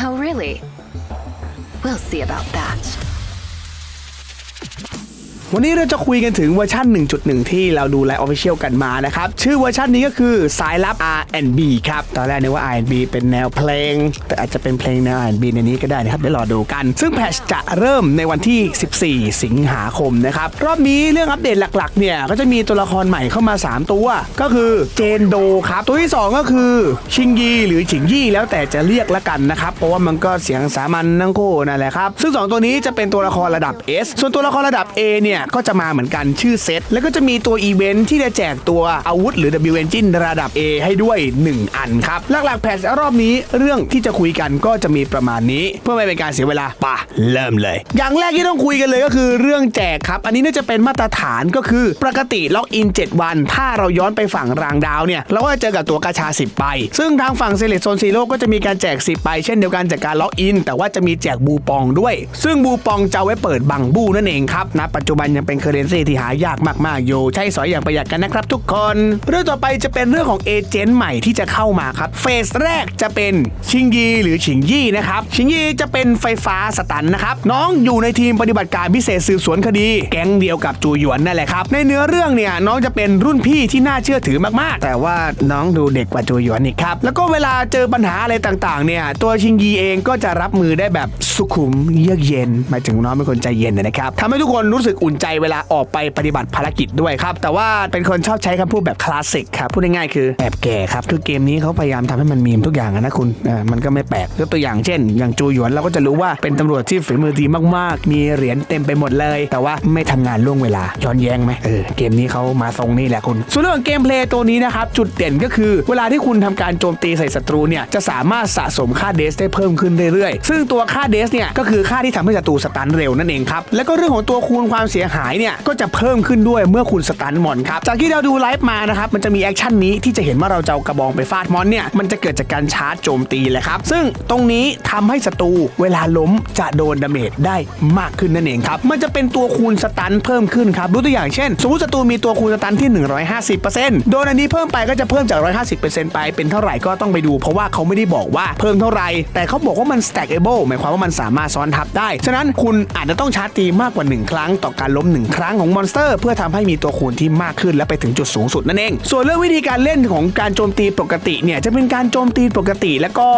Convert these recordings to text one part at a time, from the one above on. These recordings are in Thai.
Oh, really? We'll see about that. วันนี้เราจะคุยกันถึงเวอร์ชัน1.1 ที่เราดูไลฟ์ออฟฟิเชียลกันมานะครับ ชื่อเวอร์ชันนี้ก็คือสายลับ R&B ครับ ตอนแรกนึกว่า R&B เป็นแนวเพลง แต่อาจจะเป็นเพลงแนว R&B ในนี้ก็ได้นะครับ เดี๋ยวรอดูกัน ซึ่งแพทชจะเริ่มในวันที่ 14 สิงหาคมนะครับ รอบนี้เรื่องอัปเดตหลักๆ เนี่ย ก็จะมีตัวละครใหม่เข้ามา 3 ตัว ก็คือเจนโดครับ ตัวที่ 2 ก็คือชิงยีหรือชิงยี่แล้วแต่จะเรียกละกันนะครับ เพราะว่ามันก็เสียงสามัญนั่งโคนั่นแหละครับ ซึ่ง 2 ตัวนี้จะเป็นตัวละครระดับ S ส่วนตัวละครระดับ A เนี่ยก็จะมาเหมือนกันชื่อเซตแล้วก็จะมีตัวอีเวนท์ที่จะแจกตัวอาวุธหรือ W Engine ระดับ A ให้ด้วย 1 อันครับหลักๆแพทชรอบนี้เรื่องที่จะคุยกันก็จะมีประมาณนี้ เพื่อไม่เป็นการเสียเวลาปะเริ่มเลย อย่างแรกที่ต้องคุยกันเลยก็คือเรื่องแจกครับ อันนี้น่าจะเป็นมาตรฐานก็คือปกติล็อกอิน 7 วัน ถ้าเราย้อนไปฝั่งรางดาวเนี่ยเราก็จะเจอกับตัวกาชา 10ไปซึ่งทางฝั่งเซเลตโซนซีโร่ก็จะมีการแจก 10ไปเช่นเดียวกันจากการล็อกอิน แต่ว่าจะมีแจกบูปองด้วย ซึ่งบูปองจะไว้เปิดบังบูนั่นเองครับณปัจจุบันยังเป็นเคอร์เรนซีที่หายากมากๆอยู่ ใช้สอยอย่างประหยัดกันนะครับทุกคน เรื่องต่อไปจะเป็นเรื่องของเอเจนต์ใหม่ที่จะเข้ามาครับ เฟสแรกจะเป็นชิงยีหรือชิงยี่นะครับ ชิงยีจะเป็นไฟฟ้าสตันนะครับ น้องอยู่ในทีมปฏิบัติการพิเศษสืบสวนคดี แก๊งเดียวกับจูหยวนนั่นแหละครับ ในเนื้อเรื่องเนี่ยน้องจะเป็นรุ่นพี่ที่น่าเชื่อถือมากๆ แต่ว่าน้องดูเด็กกว่าจูหยวนอีกครับ แล้วก็เวลาเจอปัญหาอะไรต่างๆ เนี่ย ตัวชิงยีเองก็จะรับมือได้แบบสุขุมเยือกเย็นหมายถึงน้องเป็นคนใจเย็นนะครับทำให้ทุกคนรู้สึกอุ่นใจเวลาออกไปปฏิบัติภารกิจด้วยครับ แต่ว่าเป็นคนชอบใช้คำพูดแบบคลาสสิกครับพูดง่ายๆคือแอบแก่ครับคือเกมนี้เขาพยายามทำให้มันมีมทุกอย่างนะคุณออมันก็ไม่แปลกยกตัวอย่างเช่น อย่างจูหยวนเราก็จะรู้ว่าเป็นตำรวจที่ฝีมือดีมากๆ มีเหรียญเต็มไปหมดเลย แต่ว่าไม่ทำงานล่วงเวลาย้อนแย้งไหมเออเกมนี้เขามาทรงนี่แหละคุณ ส่วนเรื่องเกมเพลย์ตัวนี้นะครับจุดเด่นก็คือเวลาที่คุณทำการโจมตีใส่ศัตรูเนี่ยจะสามารถสะสมค่าเดสได้เพิ่มขึ้นเรื่อยๆ ซึ่งตัวค่าเดสเนี่ยก็คือค่าที่ทำให้ศัตรูสตันเร็วนั่นเองครับแล้วก็เรื่องของตัวคูณความเสียหายเนี่ยก็จะเพิ่มขึ้นด้วยเมื่อคุณสตันมอนครับจากที่เราดูไลฟ์มานะครับมันจะมีแอคชั่นนี้ที่จะเห็นว่าเราจะเอากระบองไปฟาดมอนเนี่ยมันจะเกิดจากการชาร์จโจมตีแหละครับ ซึ่งตรงนี้ทำให้ศัตรูเวลาล้มจะโดนดาเมจได้มากขึ้นนั่นเองครับ มันจะเป็นตัวคูณสตันเพิ่มขึ้นครับดูตัวอย่างเช่น สมมติศัตรูมีตัวคูณสตันที่ 150%โดนอันนี้เพิ่มไปก็จะเพิ่มจาก 150%ไปเป็นเท่าไหร่ก็ต้องไปดู เพราะว่าเขาไม่ได้บอกว่าเพิ่มเท่าไหร่ แต่เขาบอกว่ามัน stackable หมายความว่ามันสามารถซ้อนทับได้ ฉะนั้นคุณอาจจะต้องชาร์จตีมากกว่า 1 ครั้งต่อการล้ม1ครั้งของมอนสเตอร์ เพื่อทำให้มีตัวคูณที่มากขึ้นและไปถึงจุดสูงสุดนั่นเอง ส่วนเรื่องวิธีการเล่นของการโจมตีปกติเนี่ยจะเป็นการโจมตีปกติ แล้วก็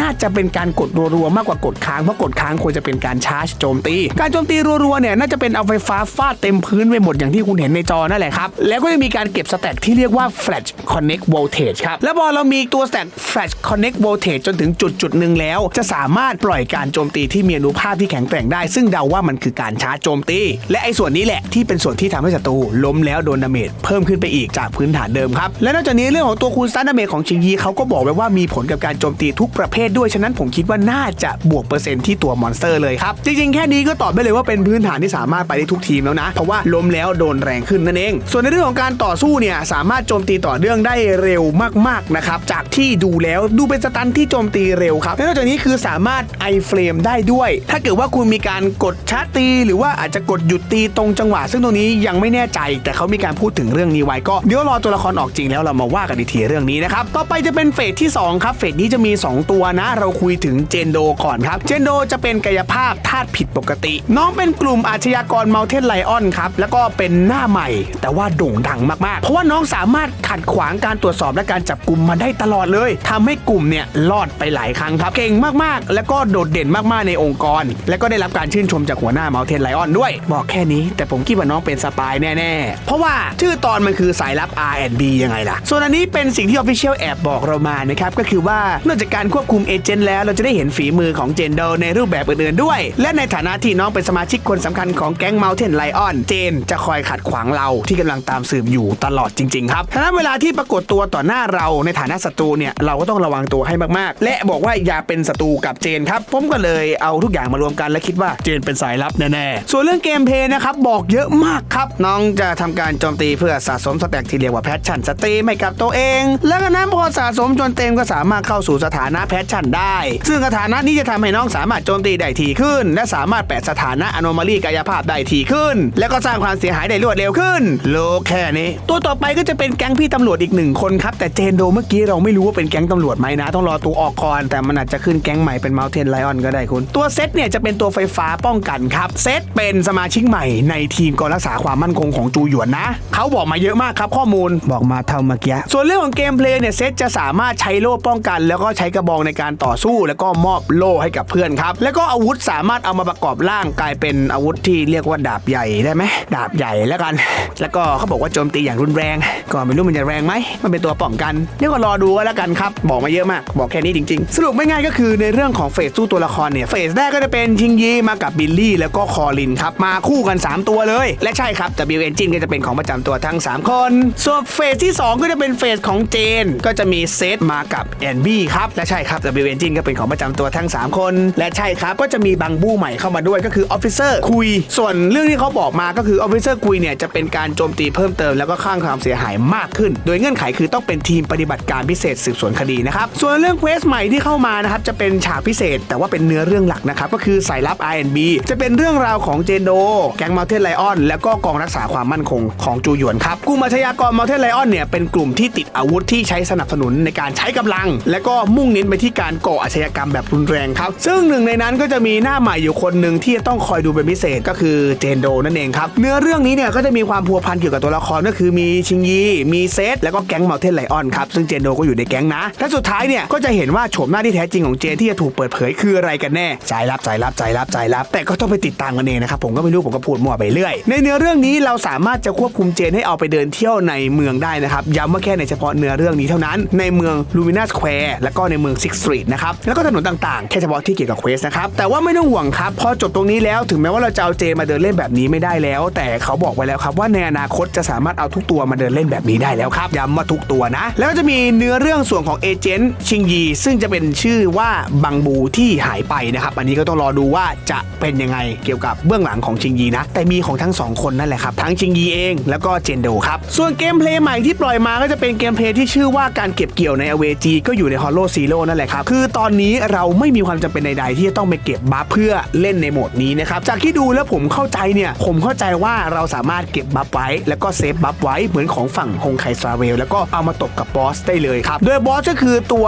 น่าจะเป็นการกดรัวๆมากกว่ากดค้างเพราะกดค้างควรจะเป็นการชาร์จโจมตี การโจมตีรัวๆเนี่ยน่าจะเป็นเอาไฟฟ้าฟาดเต็มพื้นไปหมดอย่างที่คุณเห็นในจอนั่นแหละครับแล้วก็จะมีการเก็บสแต็กที่เรียกว่า flash connect voltage ครับแล้วพอเรามีตัวสแต็ก flash connect voltage จนถึงจุดจุดหนึ่งแล้ว จะสามารถปล่อยการโจมตีที่มีอนุภาคที่แข็งแกร่งได้ ซึ่งเดาว่ามันคือการชาร์จโจมตี และไอ้ส่วนนี้แหละที่เป็นส่วนที่ทำให้ศัตรูล้มแล้วโดนดาเมจเพิ่มขึ้นไปอีกจากพื้นฐานเดิมครับและนอกจากนี้เรื่องของตัวคูณสตันดาเมจของชิงยีเขาก็บอกไว้ว่ามีผลกับการโจมตีทุกประเภทด้วยฉะนั้นผมคิดว่าน่าจะบวกเปอร์เซ็นต์ที่ตัวมอนสเตอร์เลยครับจริงๆแค่นี้ก็ตอบได้เลยว่าเป็นพื้นฐานที่สามารถไปได้ทุกทีมแล้วนะ เพราะว่าล้มแล้วโดนแรงขึ้นนั่นเอง ส่วนในเรื่องของการต่อสู้เนี่ยสามารถโจมตีต่อเนื่องได้เร็วมากๆนะครับจากที่ดูแล้วดูเป็นสตันที่โจมตีเร็วครับและนอกจากนี้คือสามารถไอเฟรมได้ด้วย ถ้าเกิดว่าคุณมีการกดชาร์จตี หรือว่าอาจจะกดหยุดตีตรงจังหวะ ซึ่งตรงนี้ยังไม่แน่ใจแต่เขามีการพูดถึงเรื่องนี้ไว้ก็เดี๋ยวรอตัวละครออกจริงแล้วเรามาว่ากันอีกทีเรื่องนี้นะครับต่อไปจะเป็นเฟสที่สองครับ เฟสนี้จะมี 2 ตัวนะ เราคุยถึงเจนโดก่อนครับ เจนโดจะเป็นกายภาพธาตุผิดปกติ น้องเป็นกลุ่มอาชญากรเมลเทนไลออนครับแล้วก็เป็นหน้าใหม่ แต่ว่าโด่งดังมากๆ เพราะว่าน้องสามารถขัดขวางการตรวจสอบและการจับกลุ่มมาได้ตลอดเลยทำให้กลุ่มเนี่ยรอดไปหลายครั้งครับเก่งมากๆ แล้วก็โดดเด่นมากๆในองค์กร และก็ได้รับการชื่นชมจากหัวหน้าเมลเทนไลออนด้วย บอกแค่นี้แต่ผมคิดว่าน้องเป็นสปายแน่ๆ เพราะว่าชื่อตอนมันคือสายลับ R&B ยังไงล่ะ ส่วนอันนี้เป็นสิ่งที่ Official แอบบอกเรามานะครับ ก็คือว่านอกจากการควบคุมเอเจนต์แล้วเราจะได้เห็นฝีมือของเจนโดในรูปแบบอื่นๆด้วย และในฐานะที่น้องเป็นสมาชิกคนสำคัญของแก๊ง Mountain Lion เจนจะคอยขัดขวางเราที่กำลังตามสืบอยู่ตลอดจริงๆครับฉะนั้นเวลาที่ปรากฏตัวต่อหน้าเราในฐานะศัตรูเนี่ยเราก็ต้องระวังตัวให้มากๆ และบอกว่าอย่าเป็นศัตรูกับเจนครับผมก็เลยเอาทุกอย่างมารวมกันและคิดว่าเจนเป็นสายลับแน่ๆส่วนเรื่องเกมเพลย์นะครับครับบอกเยอะมากครับ น้องจะทำการโจมตีเพื่อสะสมสแต็กที่เรียกว่าแพชชั่นสตรีมให้กับตัวเอง แล้วก็นั้นพอสะสมจนเต็มก็สามารถเข้าสู่สถานะแพชชั่นได้ ซึ่งสถานะนี้จะทำให้น้องสามารถโจมตีได้ทีขึ้น และสามารถแปะสถานะอโนมาลีกายภาพได้ทีขึ้น แล้วก็สร้างความเสียหายได้รวดเร็วขึ้นโลแค่นี้ ตัวต่อไปก็จะเป็นแก๊งพี่ตำรวจอีกหนึ่งคนครับ แต่เจนโดเมื่อกี้เราไม่รู้ว่าเป็นแก๊งตำรวจไหมนะ ต้องรอตัวออกก่อน แต่มันอาจจะขึ้นแก๊งใหม่เป็น Mountain Lion ก็ได้คุณ ตัวเซตเนี่ยจะเป็นตัวไฟฟ้าป้องกันครับ เซตเป็นสมาชิกใหม่ในทีมกองรักษาความมั่นคงของจูหยวนนะเขาบอกมาเยอะมากครับข้อมูลบอกมาเท่าเมื่อกี้ส่วนเรื่องของเกมเพลย์เนี่ยเซตจะสามารถใช้โล่ป้องกัน แล้วก็ใช้กระบองในการต่อสู้ แล้วก็มอบโล่ให้กับเพื่อนครับแล้วก็อาวุธสามารถเอามาประกอบร่างกลายเป็นอาวุธที่เรียกว่าดาบใหญ่ได้ไหมดาบใหญ่แล้วกัน แล้วก็เขาบอกว่าโจมตีอย่างรุนแรงก็ไม่รู้มันจะแรงไหมมันเป็นตัวป้องกันเดี๋ยวก็รอดูกันแล้วกันครับบอกมาเยอะมาก บอกแค่นี้จริง ๆ สรุปไม่ง่ายก็คือในเรื่องของเฟสสู้ตัวละครเนี่ยเฟสแรกก็จะเป็นชิงยีมากับบิลลี่แล้วก็คอลินครับมาคู่กัน3 ตัวเลย และใช่ครับ W Engine ก็จะเป็นของประจำตัวทั้ง 3 คน ส่วนเฟสที่ 2 ก็จะเป็นเฟสของเจน ก็จะมีเซตมากับแอนบี้ครับ และใช่ครับ W Engine ก็เป็นของประจำตัวทั้ง 3 คน และใช่ครับ ก็จะมีบังบู้ใหม่เข้ามาด้วยก็คือออฟฟิเซอร์คุย ส่วนเรื่องที่เขาบอกมาก็คือออฟฟิเซอร์คุยเนี่ยจะเป็นการโจมตีเพิ่มเติมแล้วก็ข้างความเสียหายมากขึ้น โดยเงื่อนไขคือต้องเป็นทีมปฏิบัติการพิเศษสืบสวนคดีนะครับส่วนเรื่องเควสใหม่ที่เข้ามานะครับจะเป็นฉากพิเศษ แต่ว่าเป็นเนื้อเรื่องหลักนะครับก็คือสายลับ R&B จะเป็นเรื่องราวของเจนโดแก๊งมาเทนไลออนแล้วก็กองรักษาความมั่นคงของจูหยวนครับกลุ่มอาชญากรมาเทนไลออนเนี่ยเป็นกลุ่มที่ติดอาวุธที่ใช้สนับสนุนในการใช้กำลัง และก็มุ่งเน้นไปที่การก่ออาชญากรรมแบบรุนแรงครับซึ่งหนึ่งในนั้นก็จะมีหน้าใหม่อยู่คนหนึ่งที่จะต้องคอยดูเป็นพิเศษก็คือเจนโดนั่นเองครับเนื้อเรื่องนี้เนี่ยก็จะมีความพัวพันเกี่ยวกับตัวละครก็คือมีชิงยีมีเซตแล้วก็แก๊งมาเทนไลออนครับซึ่งเจนโดก็อยู่ในแก๊งนะและสุดท้ายเนี่ยก็จะเห็นว่าโฉมหน้าที่แท้จริงของเจนที่จะถูกเปิดเผยคืออะไรกันแน่สายลับสายลับสายลับสายลับ แต่ก็ต้องไปติดตามกันเองนะครับผมก็ไม่รู้ผมก็พูดมวไปเรื่อย ในเนื้อเรื่องนี้เราสามารถจะควบคุมเจนให้เอาไปเดินเที่ยวในเมืองได้นะครับย้ำว่าแค่ในเฉพาะเนื้อเรื่องนี้เท่านั้น ในเมืองลูมินาสแควร์แล้วก็ในเมืองซิกสตรีทนะครับแล้วก็ถนนต่างๆ แค่เฉพาะที่เกี่ยวกับเควสนะครับแต่ว่าไม่ต้องห่วงครับพอจบตรงนี้แล้วถึงแม้ว่าเราจะเอาเจนมาเดินเล่นแบบนี้ไม่ได้แล้ว แต่เขาบอกไว้แล้วครับว่าในอนาคตจะสามารถเอาทุกตัวมาเดินเล่นแบบนี้ได้แล้วครับย้ำว่าทุกตัวนะ แล้วก็จะมีเนื้อเรื่องส่วนของเอเจนต์ชิงยีซึ่งจะเป็นชื่อว่าบังบูที่หายไปนะครับอันนี้ก็ต้องรอดูว่าจะเป็นยังไงเกี่ยวกับเบื้องหลังของชิงยีนะแต่มีของทั้งสองคนนั่นแหละครับ ทั้งชิงยีเองแล้วก็เจนโดครับ ส่วนเกมเพลย์ใหม่ที่ปล่อยมาก็จะเป็นเกมเพลย์ที่ชื่อว่าการเก็บเกี่ยวในอเวจีก็อยู่ใน Hollow Zero นั่นแหละครับ คือตอนนี้เราไม่มีความจำเป็นใดๆ ที่จะต้องไปเก็บบัฟเพื่อเล่นในโหมดนี้นะครับ จากที่ดูแล้วผมเข้าใจเนี่ย ผมเข้าใจว่าเราสามารถเก็บบัฟไว้ แล้วก็เซฟบัฟไว้เหมือนของฝั่งฮงไคซาเวลแล้วก็เอามาตบกับบอสได้เลยครับ โดยบอสก็คือตัว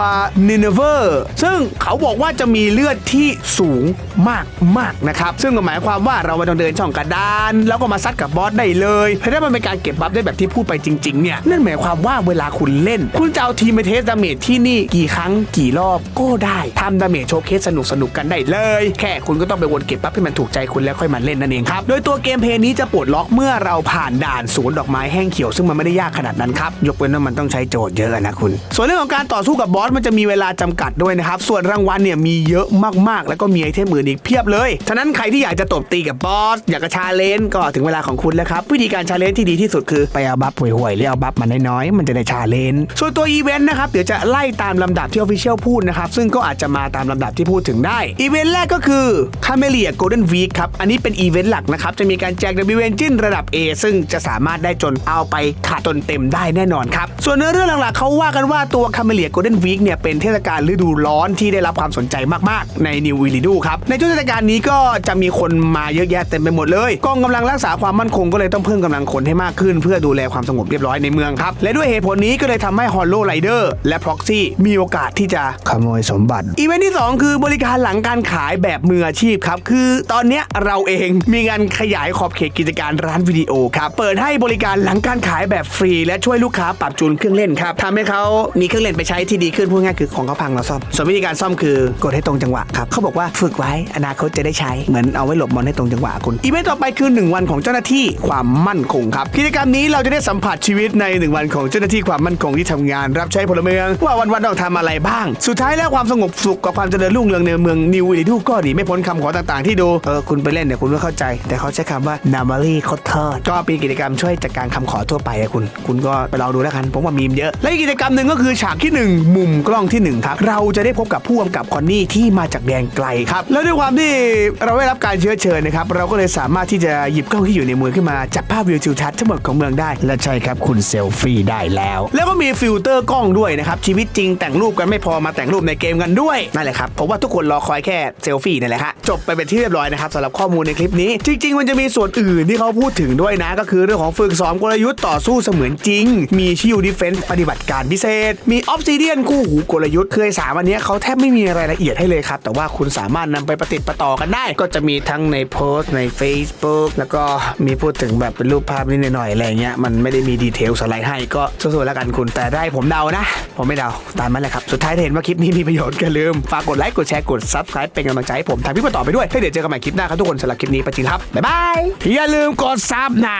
นินเวอร์ซึ่งเขาบอกว่าจะมีเลือดที่สูงมากมากๆนะครับ ซึ่งหมายความว่าเราไม่ต้องเดินช่องกระดาน แล้วก็มาซัดกับบอสได้เลยถ้ามันเป็นการเก็บบัฟได้แบบที่พูดไปจริงๆเนี่ยนั่นหมายความว่าเวลาคุณเล่น คุณจะเอาทีมไปเทสดาเมจที่นี่กี่ครั้งกี่รอบก็ได้ทำดาเมจโชว์เคสสนุกสนุกๆกันได้เลย แค่คุณก็ต้องไปวนเก็บบัฟให้มันถูกใจคุณแล้วค่อยมาเล่นนั่นเองครับโดยตัวเกมเพลย์นี้จะปลดล็อกเมื่อเราผ่านด่านสวนดอกไม้แห้งเขียวซึ่งมันไม่ได้ยากขนาดนั้นครับยกเว้นว่ามันต้องใช้โจทย์เยอะนะคุณ ส่วนเรื่องของการต่อสู้กับบอสมันจะมีเวลาจำกัดด้วยนะครับส่วนรางวัลเนี่ยมีเยอะมากๆ แล้วก็มีไอเทมอื่นอีกเพียบเลยฉะนั้นใครที่อยากจะตบตีกับบอสอยากจะชาเลนจ์ก็ถึงเวลาของคุณแล้วครับ วิธีการชาเลนจ์ที่ดีที่สุดคือไปเอาบัฟห่วยๆหรือเอาบัฟมาน้อยๆมันจะได้ชาเลนจ์ส่วนตัวอีเวนต์นะครับเดี๋ยวจะไล่ตามลำดับที่ออฟฟิเชียลพูดนะครับซึ่งก็อาจจะมาตามลำดับที่พูดถึงได้อีเวนต์แรกก็คือ c a m e l i a Golden Week คครับอันนี้เป็นอีเวนต์หลักนะครับจะมีการแจก W Engine ระดับ A ซึ่งจะสามารถได้จนเอาไปขาดจนเต็มได้แน่นอนครับส่วนเนื้อเรื่องหลักๆเขาว่ากันว่าตัว c a m e l i a Golden Week เนี่ยเป็นเทศกาลฤดูร้อนที่ได้รับความสนใจมากๆ ในนิววิลิดูครับในช่วงเทศกาลนี้ก็จะมีคนมาเยอะแยะเต็มไปหมดเลยกองกำลังรักษาความมั่นคงก็เลยต้องเพิ่มกำลังคนให้มากขึ้น เพื่อดูแลความสงบเรียบร้อยในเมืองครับ และด้วยเหตุผลนี้ก็เลยทำให้ Hollow Rider และ Proxy มีโอกาสที่จะขโมยสมบัติ อีเวนต์ที่ 2 คือบริการหลังการขายแบบมืออาชีพครับ คือตอนนี้เราเองมีการขยายขอบเขตกิจการร้านวิดีโอครับ เปิดให้บริการหลังการขายแบบฟรี และช่วยลูกค้าปรับจูนเครื่องเล่นครับทำให้เขามีเครื่องเล่นไปใช้ที่ดีขึ้นพูดง่ายคือของเขาพังเราซ่อม ส่วนวิธีการซ่อมคือกดให้ตรงจังหวะครับเขาบอกว่าฝึกไว้อนาคตจะได้ใช้เหมือนเอาไว้หลบบอลให้ตรงจังหวะคุณอีเวนต์ต่อไปคือ 1 วันของเจ้าหน้าที่ความมั่นคงครับกิจกรรมนี้เราจะได้สัมผัสชีวิตใน 1 วันของเจ้าหน้าที่ความมั่นคงที่ทำงาน รับใช้พลเมือง ว่าวันๆต้องทำอะไรบ้าง สุดท้ายแล้วความสงบสุขกับความเจริญรุ่งเรืองในเมืองนิววิลิดูก็หนีไม่พ้นคำขอต่างๆ ที่ดูเออคุณไปเล่นเนี่ยคุณก็เข้าใจ แต่เขาใช้คำว่านามารีคดทอดก็เป็นกิจกรรมช่วยจัดการคำขอทั่วไปอะคุณ คุณก็ไปลองดูแล้วกันผมว่ามีมเยอะ และกิจกรรมหนึ่งก็คือฉากที่หนึ่งมุมกล้องที่หนึ่งครับเราจะได้พบกับผู้กำกับคอนนี่ที่มาจากแดนไกลครับแล้วด้วยความที่เราได้รับการเชื้อเชิญนะครับเราก็เลยสามารถที่จะหยิบกล้องที่อยู่ในมือขึ้นมาจับภาพวิวทิวทัศน์ทั้งหมดของเมืองได้ และใช่ครับคุณเซลฟี่ได้แล้ว แล้วก็มีฟิลเตอร์กล้องด้วยนะครับชีวิตจริงแต่งรูปกันไม่พอมาแต่งรูปในเกมกันด้วยนั่นแหละครับผมว่าทุกคนรอคอยแค่เซลฟี่นี่แหละฮะจบไปเป็นที่เรียบร้อยนะครับสำหรับข้อมูลในคลิปนี้ จริง ๆ มันจะมีส่วนอื่นที่เขาพูดถึงด้วยนะ ก็คือเรื่องของฝึกซ้อมกลยุทธ์ต่อสู้เสมือนจริง มีชิวดิเฟนส์ปฏิบัติการพิเศษ มีออฟซิเดียนคู่หูกลยุทธ์เคือไอ้สามอันนี้เขาแทบไม่มีรายละเอียดให้เลยครับแต่ว่าคุณสามารถนำไปประติดประต่อกันได้ ก็จะมีทั้งในโพสต์ใน Facebook แล้วก็มีพูดถึงแบบเป็นรูปภาพนิดหน่อยอะไรเงี้ยมันไม่ได้มีดีเทลสไลด์ให้ก็สู้ๆแล้วกันคุณแต่ได้ผมเดานะ ผมไม่เดาตามนั้นแหละครับ สุดท้ายเห็นว่าคลิปนี้มีประโยชน์ก็ลืม ฝากกดไลค์กดแชร์กด Subscribe เป็นกำลังใจให้ผมทำคลิปต่อไปด้วยให้เดี๋ยวเจอกันใหม่คลิปหน้าครับทุกคนสำหรับคลิปนี้ไปจริงครับบ๊ายบายอย่าลืมกดซับนะ